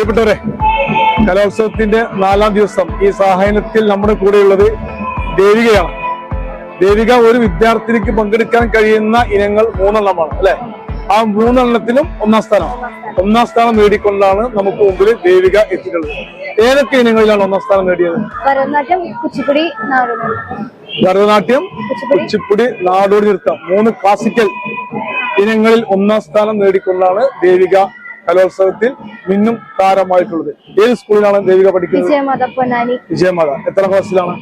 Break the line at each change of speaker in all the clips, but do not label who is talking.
പ്രിയപ്പെട്ടവരെ കലോത്സവത്തിന്റെ നാലാം ദിവസം ഈ സാഹചര്യത്തിൽ നമ്മുടെ കൂടെയുള്ളത് ദേവികയാണ്. ദേവിക ഒരു വിദ്യാർത്ഥിനിക്ക് പങ്കെടുക്കാൻ കഴിയുന്ന ഇനങ്ങൾ മൂന്നെണ്ണമാണ് അല്ലെ? ആ മൂന്നെണ്ണത്തിലും ഒന്നാം സ്ഥാനം. ഒന്നാം സ്ഥാനം നേടിക്കൊണ്ടാണ് നമുക്ക് മുമ്പിൽ ദേവിക എത്തിയിട്ടുള്ളത്. ഏതൊക്കെ ഇനങ്ങളിലാണ് ഒന്നാം സ്ഥാനം നേടിയത്?
ഭരതനാട്യം കുച്ചിപ്പുടി നാടോടി.
ഭരതനാട്യം കുച്ചിപ്പുടി. നാടോടി നൃത്തം മൂന്ന് ക്ലാസിക്കൽ ഇനങ്ങളിൽ ഒന്നാം സ്ഥാനം നേടിക്കൊണ്ടാണ് ദേവിക കലോത്സവത്തിൽ മിന്നും താരമായിട്ടുള്ളത്. ഏത് സ്കൂളിലാണ് ദേവിക പഠിക്കുന്നത്?
വിജയമാത
എത്ര ക്ലാസ്സിലാണ്?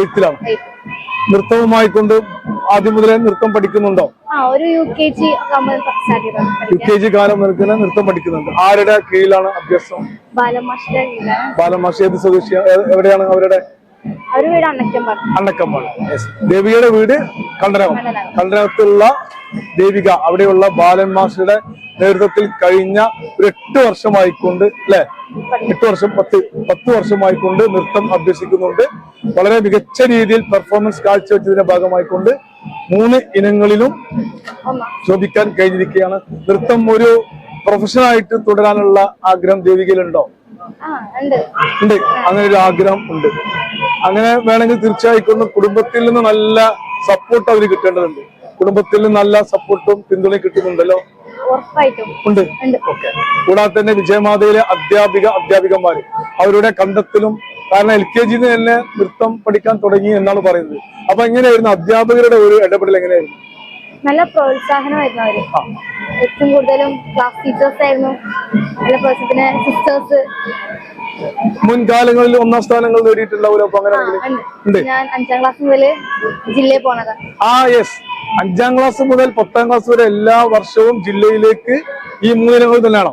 എയ്ത്തിലാണ്. നൃത്തവുമായി കൊണ്ട് ആദ്യം മുതലേ നൃത്തം പഠിക്കുന്നുണ്ടോ?
ഒരു U K G
U K G കാലം നിൽക്കുന്ന നൃത്തം പഠിക്കുന്നുണ്ട്. ആരുടെ കീഴിലാണ് അഭ്യാസം? ബാലമാഷ ഏത് സ്വദേശിയ? എവിടെയാണ് അവരുടെ? അണ്ണക്കമ്പാട് ദേവികയുടെ വീട് കണ്ടനകം.
കണ്ടനകം.
കണ്ടനകത്തുള്ള ദേവിക അവിടെയുള്ള ബാലൻ മാഷയുടെ നേതൃത്വത്തിൽ കഴിഞ്ഞ ഒരു എട്ട് വർഷമായിക്കൊണ്ട് അല്ലെ? എട്ട് വർഷം പത്ത് പത്ത് വർഷമായിക്കൊണ്ട് നൃത്തം അഭ്യസിക്കുന്നുണ്ട്. വളരെ മികച്ച രീതിയിൽ പെർഫോമൻസ് കാഴ്ചവെച്ചതിന്റെ ഭാഗമായിക്കൊണ്ട് മൂന്ന് ഇനങ്ങളിലും ശോഭിക്കാൻ കഴിഞ്ഞിരിക്കുകയാണ്. നൃത്തം ഒരു പ്രൊഫഷനായിട്ട് തുടരാനുള്ള ആഗ്രഹം ദേവികയിലുണ്ടോ?
ഉണ്ട്.
അങ്ങനെ ഒരു ആഗ്രഹം ഉണ്ട്. അങ്ങനെ വേണമെങ്കിൽ തീർച്ചയായിട്ടും കുടുംബത്തിൽ നിന്ന് നല്ല സപ്പോർട്ട് അവർ കിട്ടേണ്ടതുണ്ട്. കുടുംബത്തിൽ നിന്ന് നല്ല സപ്പോർട്ടും പിന്തുണയും കിട്ടുന്നുണ്ടല്ലോ.
ഉറപ്പായിട്ടും.
ഉണ്ട്. കൂടാതെ തന്നെ വിജയമാതയിലെ അധ്യാപിക അധ്യാപികന്മാര് അവരുടെ കണ്ടത്തിലും കാരണം എൽ കെ ജിന്ന് തന്നെ നൃത്തം പഠിക്കാൻ തുടങ്ങി എന്നാണ് പറയുന്നത്. അപ്പൊ എങ്ങനെയായിരുന്നു? അധ്യാപകരുടെ ഒരു ഇടപെടൽ എങ്ങനെയായിരുന്നു?
നല്ല പ്രോത്സാഹനമായിരുന്നു
അവർ.
ഏറ്റവും കൂടുതലും ക്ലാസ് ടീച്ചേഴ്സ് ആയിരുന്നു. നല്ല പിന്നെ സിസ്റ്റേഴ്സ്
മുൻകാലങ്ങളിൽ ഒന്നാം സ്ഥാനങ്ങൾ നേടിയിട്ടുള്ള അങ്ങനെ
ഞാൻ അഞ്ചാം ക്ലാസ് മുതൽ ജില്ലയിൽ പോണതാ.
ആ യെസ് അഞ്ചാം ക്ലാസ് മുതൽ പത്താം ക്ലാസ് വരെ എല്ലാ വർഷവും ജില്ലയിലേക്ക് ഈ മൂന്നിനങ്ങൾ തന്നെയാണോ?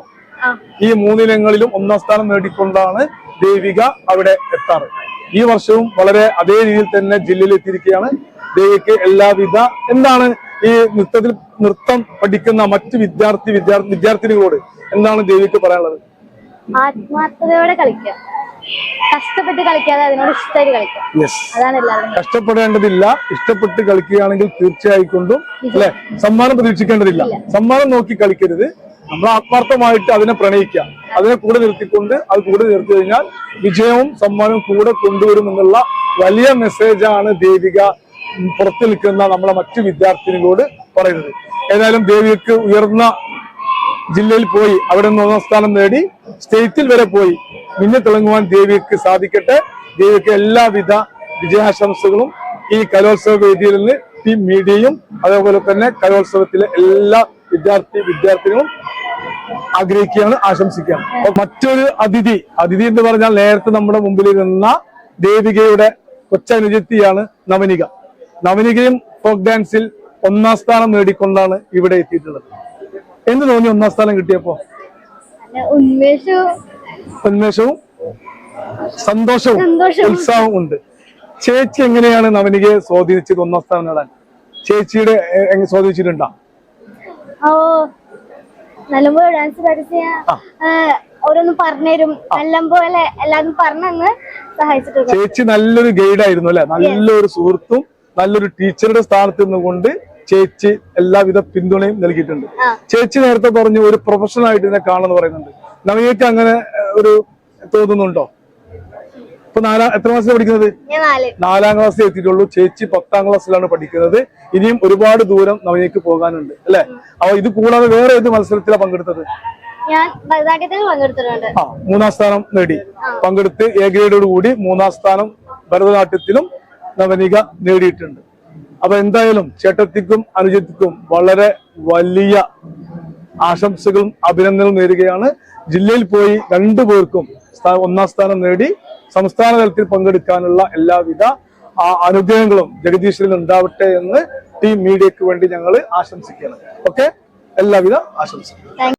ഈ മൂന്നിനങ്ങളിലും ഒന്നാം സ്ഥാനം നേടിക്കൊണ്ടാണ് ദേവിക അവിടെ എത്താറ്. ഈ വർഷവും വളരെ അതേ രീതിയിൽ തന്നെ ജില്ലയിൽ എത്തിയിരിക്കുകയാണ് ദേവിക്ക് എല്ലാവിധ എന്താണ് ഈ നൃത്തത്തിൽ നൃത്തം പഠിക്കുന്ന മറ്റ് വിദ്യാർത്ഥി വിദ്യാർത്ഥി വിദ്യാർത്ഥിനികളോട് എന്താണ് ദേവിക്ക് പറയാനുള്ളത്?
ആത്മാർത്ഥതയോടെ കളിക്കുക. കഷ്ടപ്പെട്ട് കളിക്കാതെ അതിനോട് ഇഷ്ടമായിട്ട് കളിക്കുക
യെസ്
അതാണ് എല്ലാവരും
കഷ്ടപ്പെടേണ്ടതില്ല. ഇഷ്ടപ്പെട്ട് കളിക്കുകയാണെങ്കിൽ തീർച്ചയായിക്കൊണ്ടും അല്ലെ? സമ്മാനം പ്രതീക്ഷിക്കേണ്ടതില്ല. സമ്മാനം നോക്കി കളിക്കരുത്. നമ്മൾ ആത്മാർത്ഥമായിട്ട് അതിനെ പ്രണയിക്കുക. അതിനെ കൂടെ നിർത്തിക്കൊണ്ട് അത് കൂടെ നിർത്തി കഴിഞ്ഞാൽ വിജയവും സമ്മാനവും കൂടെ കൊണ്ടുവരും എന്നുള്ള വലിയ മെസ്സേജാണ് ദേവിക പുറത്തു നിൽക്കുന്ന നമ്മളെ മറ്റു വിദ്യാർത്ഥിനികളോട് പറയുന്നത്. ഏതായാലും ദേവിക്ക് ഉയർന്ന ജില്ലയിൽ പോയി. അവിടെ നിന്ന് ഒന്നാം സ്ഥാനം നേടി സ്റ്റേറ്റിൽ വരെ പോയി. മിന്നി തിളങ്ങുവാൻ ദേവിക്ക് സാധിക്കട്ടെ. ദേവിക്ക് എല്ലാവിധ വിജയാശംസകളും ഈ കലോത്സവ വേദിയിൽ നിന്ന് ടീം മീഡിയയും അതേപോലെ തന്നെ കലോത്സവത്തിലെ എല്ലാ വിദ്യാർത്ഥി വിദ്യാർത്ഥികളും ആഗ്രഹിക്കുകയാണ് ആശംസിക്കുകയാണ്. മറ്റൊരു അതിഥി അതിഥി എന്ന് പറഞ്ഞാൽ നേരത്തെ നമ്മുടെ മുമ്പിൽ നിന്ന ദേവികയുടെ കൊച്ചനുജത്തിയാണ് നവനിക. നവനികയും ഫോക്ക് ഡാൻസിൽ ഒന്നാം സ്ഥാനം നേടിക്കൊണ്ടാണ് ഇവിടെ എത്തിയിട്ടുള്ളത്. എന്ത് തോന്നി ഒന്നാം സ്ഥാനം കിട്ടിയപ്പോ?
ഉന്മേഷം ഉന്മേഷവും
സന്തോഷവും. ഉത്സാഹവും ഉണ്ട്. ചേച്ചി എങ്ങനെയാണ് നവനികയെ സ്വാധീനിച്ചത് ഒന്നാം സ്ഥാനം നേടാൻ? ചേച്ചിയുടെ എങ്ങനെ സ്വാധീനിച്ചിട്ടുണ്ടോ?
ഓ നല്ലപോലെ ഡാൻസ് പഠിച്ച് ഓരോന്ന് പറഞ്ഞുതരും. നല്ലപോലെ എല്ലാതും പറഞ്ഞങ്ങ് സഹായിച്ചിട്ടുണ്ട്.
ചേച്ചി നല്ലൊരു ഗൈഡ് ആയിരുന്നു അല്ലെ നല്ലൊരു സുഹൃത്തും നല്ലൊരു ടീച്ചറുടെ സ്ഥാനത്ത് നിന്നുകൊണ്ട് ചേച്ചി എല്ലാവിധ പിന്തുണയും നൽകിയിട്ടുണ്ട്. ചേച്ചി നേരത്തെ പറഞ്ഞു ഒരു പ്രൊഫഷണൽ ആയിട്ട് ഇതിനെ കാണുന്നു പറയുന്നുണ്ട്. നവനികയ്ക്ക് അങ്ങനെ ഒരു തോന്നുന്നുണ്ടോ? ഇപ്പൊ നാലാം എത്ര ക്ലാസ്സിലാണ് പഠിക്കുന്നത്?
നാല്.
ക്ലാസ്സിൽ എത്തിയിട്ടുള്ളൂ. ചേച്ചി പത്താം ക്ലാസ്സിലാണ് പഠിക്കുന്നത്. ഇനിയും ഒരുപാട് ദൂരം നവനിക്ക് പോകാനുണ്ട് അല്ലെ? അപ്പൊ ഇത് കൂടാതെ വേറെ ഏത് മത്സരത്തിലാണ് പങ്കെടുത്തത്? ആ മൂന്നാം സ്ഥാനം നേടി. പങ്കെടുത്ത് എ ഗ്രേഡോട് കൂടി മൂന്നാം സ്ഥാനം ഭരതനാട്യത്തിലും നവനിക നേടിയിട്ടുണ്ട്. അപ്പൊ എന്തായാലും ചേട്ടത്തിക്കും അനുജത്തിക്കും വളരെ വലിയ ആശംസകളും അഭിനന്ദനവും നേരുകയാണ്. ജില്ലയിൽ പോയി രണ്ടു പേർക്കും ഒന്നാം സ്ഥാനം നേടി സംസ്ഥാന തലത്തിൽ പങ്കെടുക്കാനുള്ള എല്ലാവിധ അനുഗ്രഹങ്ങളും ജഗദീശ്വരൻ ഉണ്ടാവട്ടെ എന്ന് ടീം മീഡിയക്ക് വേണ്ടി ഞങ്ങൾ ആശംസിക്കുകയാണ്. ഓക്കെ എല്ലാവിധ ആശംസകളും.